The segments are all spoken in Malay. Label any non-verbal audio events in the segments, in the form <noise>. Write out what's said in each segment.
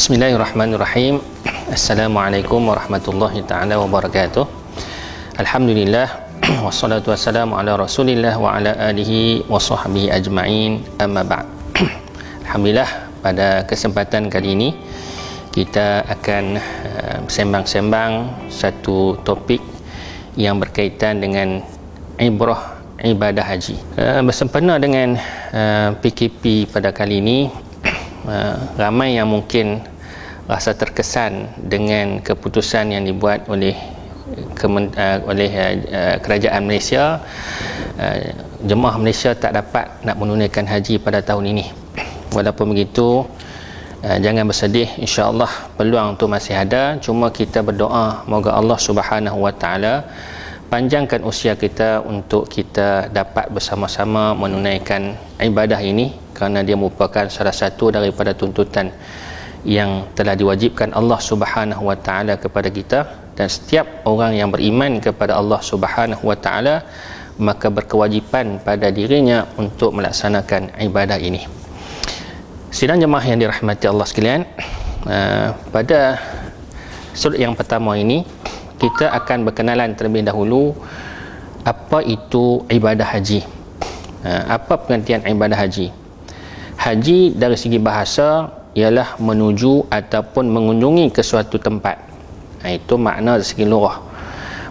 Bismillahirrahmanirrahim. Assalamualaikum warahmatullahi taala wabarakatuh. Alhamdulillah <clears throat> wassalatu wassalamu ala Rasulillah wa ala alihi wa sahbihi ajma'in. Amma ba'd. <clears throat> Alhamdulillah pada kesempatan kali ini kita akan uh, sembang-sembang satu topik yang berkaitan dengan ibrah ibadah haji. Uh, bersempena dengan uh, PKP pada kali ini uh, ramai yang mungkin rasa terkesan dengan keputusan yang dibuat oleh kemen, uh, oleh uh, kerajaan Malaysia. Uh, jemaah Malaysia tak dapat nak menunaikan haji pada tahun ini. Walaupun begitu uh, jangan bersedih. insya-Allah peluang tu masih ada. Cuma kita berdoa moga Allah Subhanahu Wa Taala panjangkan usia kita untuk kita dapat bersama-sama menunaikan ibadah ini kerana dia merupakan salah satu daripada tuntutan yang telah diwajibkan Allah Subhanahu wa taala kepada kita dan setiap orang yang beriman kepada Allah Subhanahu wa taala maka berkewajipan pada dirinya untuk melaksanakan ibadah ini. Sidang jemaah yang dirahmati Allah sekalian, uh, pada sudut yang pertama ini kita akan berkenalan terlebih dahulu apa itu ibadah haji? Ha, apa pengertian ibadah haji? Haji dari segi bahasa ialah menuju ataupun mengunjungi ke suatu tempat. Ha, itu makna dari segi lurah.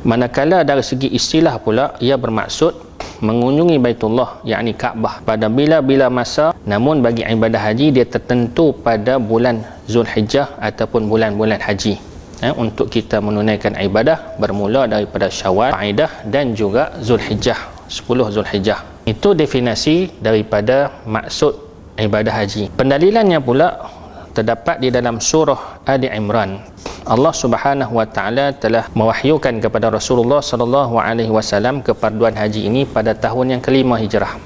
Manakala dari segi istilah pula ia bermaksud mengunjungi Baitullah yakni Kaabah pada bila-bila masa. Namun bagi ibadah haji dia tertentu pada bulan Zulhijjah ataupun bulan-bulan haji eh, untuk kita menunaikan ibadah bermula daripada Syawal, Aidah dan juga Zulhijjah, 10 Zulhijjah. Itu definisi daripada maksud ibadah haji. Pendalilannya pula terdapat di dalam surah Ali Imran. Allah Subhanahu wa taala telah mewahyukan kepada Rasulullah sallallahu alaihi wasallam keperduan haji ini pada tahun yang kelima Hijrah.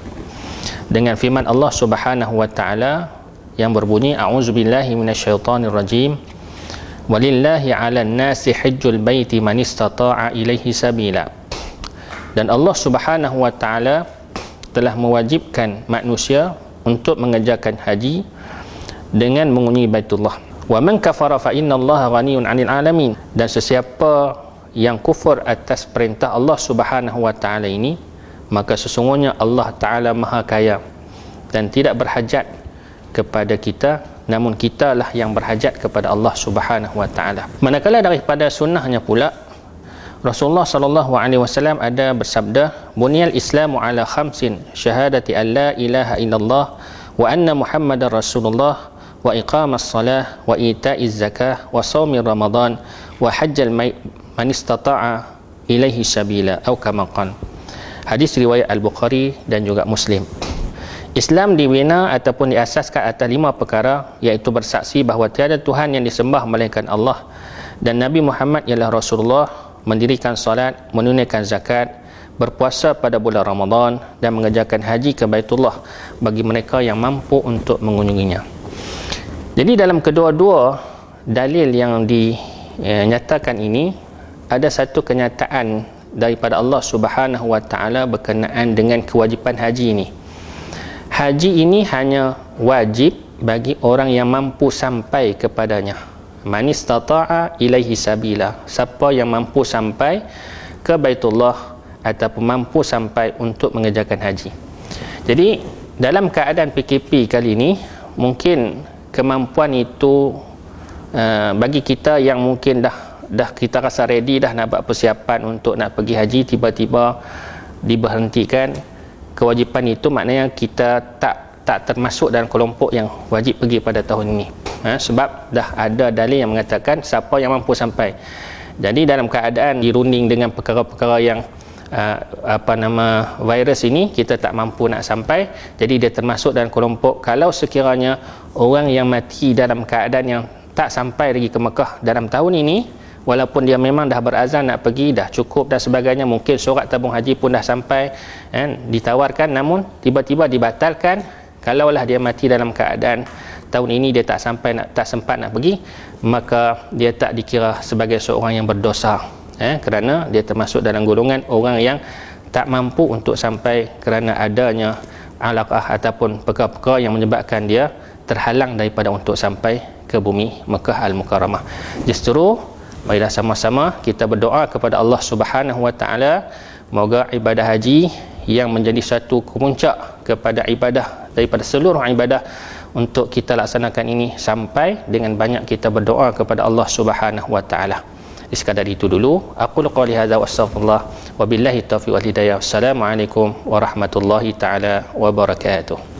Dengan firman Allah Subhanahu wa taala yang berbunyi a'udzubillahi minasyaitonirrajim walillahi 'alan nasi hajjul baiti man istata'a ilaihi sabila. Dan Allah Subhanahu wa taala telah mewajibkan manusia untuk mengerjakan haji dengan mengunjungi Baitullah. Wa man kafara fa inna Allah ghaniyun 'anil 'alamin. Dan sesiapa yang kufur atas perintah Allah Subhanahu wa taala ini maka sesungguhnya Allah taala maha kaya dan tidak berhajat kepada kita namun kitalah yang berhajat kepada Allah Subhanahu wa taala. Manakala daripada sunnahnya pula Rasulullah sallallahu alaihi wasallam ada bersabda, "Bunyal Islamu ala khamsin, syahadati an la ilaha illallah wa anna Muhammadar Rasulullah wa iqamas salah wa ita'iz zakah wa shaumi Ramadan wa hajjal man istata'a ilaihi sabila." Atau kama Hadis riwayat Al-Bukhari dan juga Muslim. Islam dibina ataupun diasaskan atas lima perkara iaitu bersaksi bahawa tiada Tuhan yang disembah melainkan Allah dan Nabi Muhammad ialah Rasulullah mendirikan solat, menunaikan zakat, berpuasa pada bulan Ramadan dan mengerjakan haji ke Baitullah bagi mereka yang mampu untuk mengunjunginya. Jadi dalam kedua-dua dalil yang dinyatakan ini ada satu kenyataan daripada Allah Subhanahu Wa Taala berkenaan dengan kewajipan haji ini haji ini hanya wajib bagi orang yang mampu sampai kepadanya. Man istata'a ilaihi sabila. Siapa yang mampu sampai ke Baitullah ataupun mampu sampai untuk mengerjakan haji. Jadi dalam keadaan PKP kali ini mungkin kemampuan itu uh, bagi kita yang mungkin dah dah kita rasa ready dah nak buat persiapan untuk nak pergi haji tiba-tiba diberhentikan kewajipan itu maknanya kita tak tak termasuk dalam kelompok yang wajib pergi pada tahun ini. Ha, sebab dah ada dalil yang mengatakan siapa yang mampu sampai. Jadi dalam keadaan dirunding dengan perkara-perkara yang uh, apa nama virus ini kita tak mampu nak sampai. Jadi dia termasuk dalam kelompok kalau sekiranya orang yang mati dalam keadaan yang tak sampai lagi ke Mekah dalam tahun ini walaupun dia memang dah berazam nak pergi dah cukup dan sebagainya mungkin surat tabung haji pun dah sampai kan ditawarkan. Namun tiba-tiba dibatalkan kalaulah dia mati dalam keadaan tahun ini dia tak sampai nak tak sempat nak pergi maka dia tak dikira sebagai seorang yang berdosa eh, kerana dia termasuk dalam golongan orang yang tak mampu untuk sampai kerana adanya alaqah ataupun perkara-perkara yang menyebabkan dia terhalang daripada untuk sampai ke bumi Mekah Al-Mukarramah. Justru marilah sama-sama kita berdoa kepada Allah Subhanahu Wa Taala moga ibadah haji yang menjadi satu kemuncak kepada ibadah daripada seluruh ibadah untuk kita laksanakan ini sampai dengan banyak kita berdoa kepada Allah Subhanahu wa taala. Sekadar itu dulu. Aku qali hadza wa astaghfirullah wa billahi taufiq wal hidayah. Assalamualaikum warahmatullahi taala wabarakatuh.